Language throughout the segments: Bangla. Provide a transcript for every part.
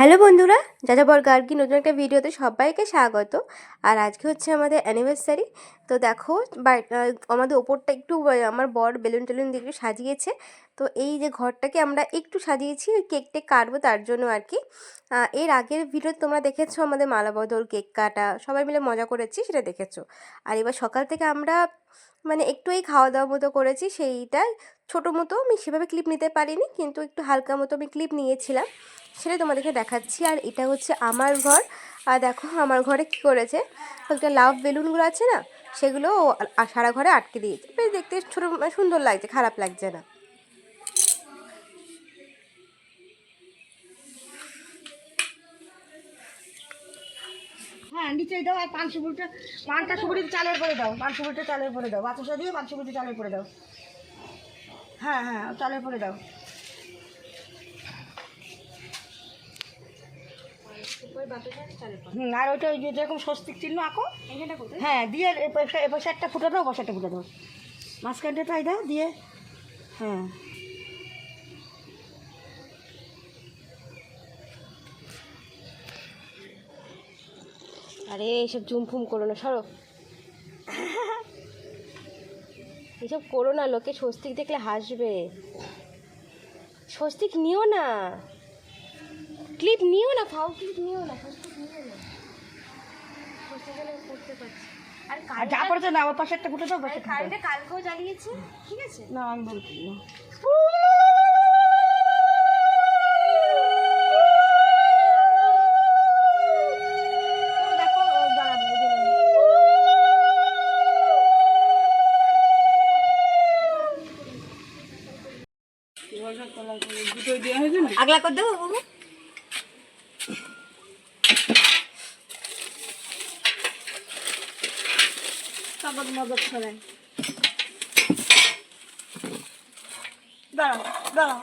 হ্যালো বন্ধুরা যাযাবর গার্গি নতুন একটা ভিডিওতে সবাইকে স্বাগত। আর আজকে হচ্ছে আমাদের অ্যানিভার্সারি তো দেখো আমাদের ওপরটা একটু আমার বর বেলুন টেলুন দিয়ে সাজিয়েছে। তো এই যে ঘরটাকে আমরা একটু সাজিয়েছি, ওই কেক টেক কাটবো তার জন্য আর কি এর আগের ভিডিও তোমরা দেখেছ আমাদের মালা বদল কেক কাটা, সবাই মিলে মজা করেছি, সেটা দেখেছ। আর এবার সকাল থেকে আমরা মানে একটু এই খাওয়া দাওয়া মতো করেছি, সেইটাই। ছোটো মতো আমি সেভাবে ক্লিপ নিতে পারিনি, কিন্তু একটু হালকা মতো আমি ক্লিপ নিয়েছিলাম। সেটা তোমাদেরকে দেখাচ্ছি। আর এটা হচ্ছে আমার ঘর। আর দেখো আমার ঘরে কি করেছে? একটা লাভ বেলুনগুলো আছে না? সেগুলো সারা ঘরে আটকে দিয়েছে। বেশ দেখতে ছোটো মানে সুন্দর লাগছে, খারাপ লাগছে না। হ্যাঁ নিচে দাও আর পান সুপুরিটা পানটা সুপুরি চালের পরে দাও পান সুপুরিটা চালের পরে দাও বাতাসা দিয়ে পান সুপুরিটা চালের পরে দাও। হ্যাঁ হ্যাঁ চালের পরে দাও। হুম আর ওইটা ওই যেরকম স্বস্তিক চিহ্ন আঁকো হ্যাঁ দিয়ে এপাশে একটা ফুটে দাও একটা ফুটে দাও। মাঝখানটা তাই দাও দিয়ে হ্যাঁ। আরে এইসব জুম ফুম করো না সরো। এসব করো না লোকে স্বস্তিক দেখলে হাসবে। স্বস্তিক নিও না। ক্লিপ নিও না ফাউ ক্লিপ নিও না স্বস্তিক নিও না। করতে পারছি আর যা পড়েছে না ওর পাশে একটা ফুটে দাও। কারেন্টে কালকেও জ্বালিয়েছে ঠিক আছে? না আমি বলছি না। আগলা করে দেবো বাবু। কাগজ মগজ ছড়ায় দাঁড়াও দাঁড়াও।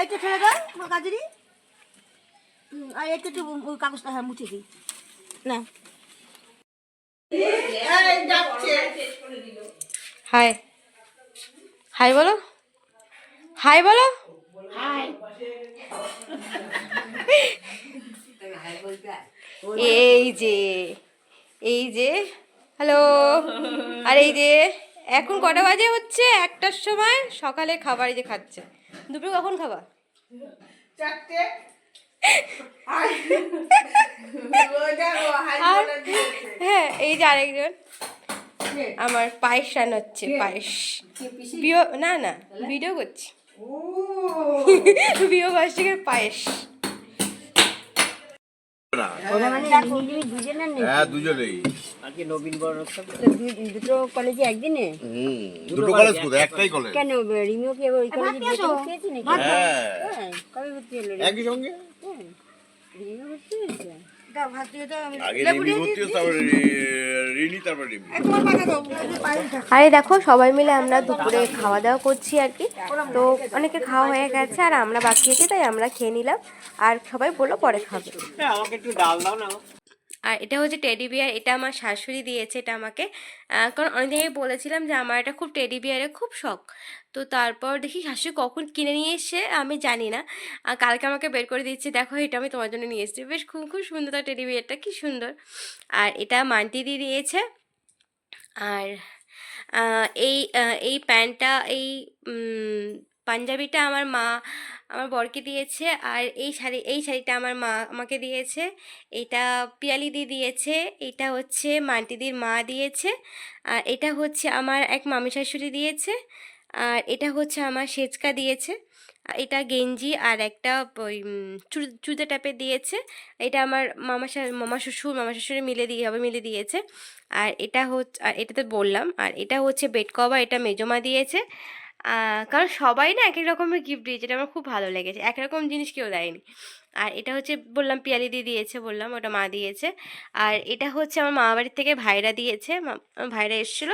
এইটা ছেড়ে দাও আমার কাজেরই। হুম, আর একটু একটু ওই কাগজটা হ্যাঁ মুছে দিই। না। হাই। হাই বলো। হাই বলো। এই যে এই যে হ্যালো। আর এই যে এখন কটা বাজে হচ্ছে? একটার সময় সকালে খাবার এই যে খাচ্ছে। দুপুরে কখন খাবা? আর হ্যাঁ এই যে আরেকজন। আমার পায়েস রান্না হচ্ছে পায়েস। না না ভিডিও করছি। বিয়ে বার্ষিকের পায়েস। না। হ্যাঁ দুজনেই। দুটো কলেজে একদিনে? দুটো কলেজ একটাই কলেজ কেন রিমিও কি ওই কলেজে হ্যাঁ হ্যাঁ, কবে ভর্তি হলো একই সঙ্গে? হ্যাঁ, রিমিও ভর্তি হয়েছে? দাও ভাত দিয়ে দাও আমি আগে রিমি ভর্তি হতো দাও আরে দেখো সবাই মিলে আমরা দুপুরে খাওয়া দাওয়া করছি আর কি। তো অনেকে খাওয়া হয়ে গেছে আর আমরা বাকি আছি তাই আমরা খেয়ে নিলাম। আর সবাই বলল পরে খাবে। আর এটা হচ্ছে টেডি বিয়ার এটা আমার শাশুড়ি দিয়েছে, এটা আমাকে। কারণ অনেক জায়গায় বলেছিলাম যে আমার এটা খুব টেডি বিয়ারের খুব শখ। তো তারপর দেখি শাশুড়ি কখন কিনে নিয়ে এসে আমি জানি না। আর কালকে আমাকে বের করে দিচ্ছে, দেখো এটা আমি তোমার জন্য নিয়ে এসেছি। বেশ খুব খুব সুন্দর তার টেডি বিয়ারটা কী সুন্দর। আর এটা মান্টি দিয়ে দিয়েছে। আর এই এই প্যান্টটা, এই পাঞ্জাবিটা আমার মা আমার বরকে দিয়েছে আর এই শাড়ি এই শাড়িটা আমার মা আমাকে দিয়েছে। এটা পিয়ালি দি দিয়েছে এটা হচ্ছে মান্টিদির মা দিয়েছে আর এটা হচ্ছে আমার এক মামি শাশুড়ি দিয়েছে আর এটা হচ্ছে আমার সেচকা দিয়েছে এটা গেঞ্জি আর একটা ওই উম, চু- চুড়িদার টাইপের দিয়েছে। এটা আমার মামা মামা শ্বশুর মামা শ্বশুরে মিলে দিয়ে হবে মিলে দিয়েছে। আর এটা হচ্ছে আর এটা তো বললাম আর এটা হচ্ছে বেড কভার এটা মেজমা দিয়েছে কারণ সবাই না এক এক রকমের গিফট দিয়েছে, এটা আমার খুব ভালো লেগেছে। এক রকম জিনিস কেউ দেয়নি। আর এটা হচ্ছে বললাম পিয়ালি দিয়ে দিয়েছে বললাম, ওটা মা দিয়েছে। আর এটা হচ্ছে আমার মামা বাড়ির থেকে ভাইরা দিয়েছে। মা- ভাইরা এসেছিল।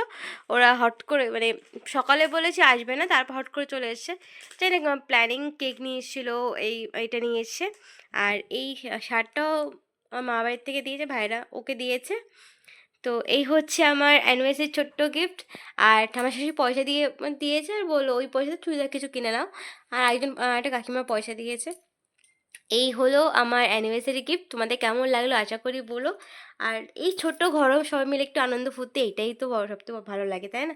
ওরা হট করে মানে সকালে বলেছে আসবে না, তারপর হট করে চলে এসছে। জানি না প্ল্যানিং কেক নিয়ে এসেছিল, এই, এটা নিয়ে এসছে। আর এই শার্টটাও আমার মামা বাড়ির থেকে দিয়েছে, ভাইরা ওকে দিয়েছে। তো এই হচ্ছে আমার অ্যানিভার্সারির ছোট্ট গিফট আর ঠাম্মা শাশুড়ি পয়সা দিয়ে দিয়েছে আর বলল ওই পয়সাতে চুড়িদার কিছু কিনে নাও। আর একজন একটা কাকিমা পয়সা দিয়েছে। এই হলো আমার অ্যানিভার্সারি গিফট তোমাদের কেমন লাগল আশা করি বলো। আর এই ছোট্ট ঘরেও সবাই মিলে একটু আনন্দ ফুর্তি এটাই তো বড় সবথেকে ভালো লাগে তাই না?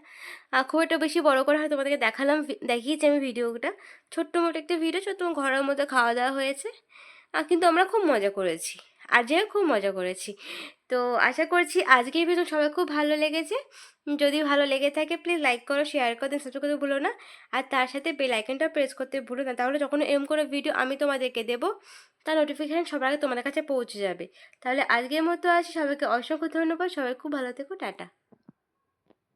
আর খুব একটা বেশি বড় করে হয় তোমাদেরকে দেখালাম দেখিয়েছি আমি ভিডিওটা। ছোট্ট মোটো একটা ভিডিও ছোট্ট ঘরের মধ্যে খাওয়া দাওয়া হয়েছে। আহ, কিন্তু আমরা খুব মজা করেছি। আজও খুব মজা করেছি। তো আশা করছি আজকের ভিডিও সবাই খুব ভালো লেগেছে। যদি ভালো লেগে থাকে প্লিজ লাইক করো শেয়ার করো দেন সাবস্ক্রাইব করতে ভুলো না। আর তার সাথে বেল আইকনটা প্রেস করতে ভুলো না। তাহলে যখন এম করে ভিডিও আমি তোমাদেরকে দেবো, তার নোটিফিকেশান সবার আগে তোমাদের কাছে পৌঁছে যাবে। তাহলে আজকের মতো আসি। সবাইকে অসংখ্য ধন্যবাদ। সবাই খুব ভালো থেকো। টাটা।